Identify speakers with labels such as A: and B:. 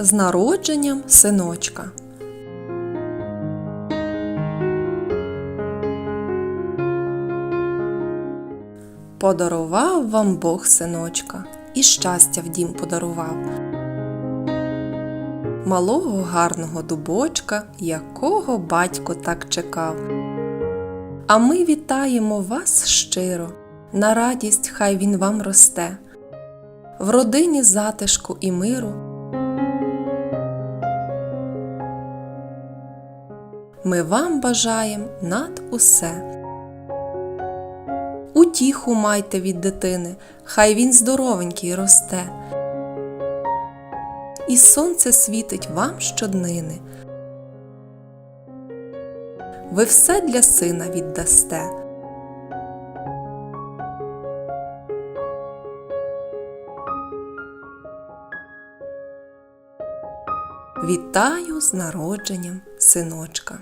A: з народженням синочка. Подарував вам Бог синочка і щастя в дім подарував. Малого гарного дубочка, якого батько так чекав. А ми вітаємо вас щиро, на радість хай він вам росте, в родині затишку і миру. Ми вам бажаєм над усе. Утіху майте від дитини, хай він здоровенький росте. І сонце світить вам щоднини. Ви все для сина віддасте. Вітаю з народженням синочка.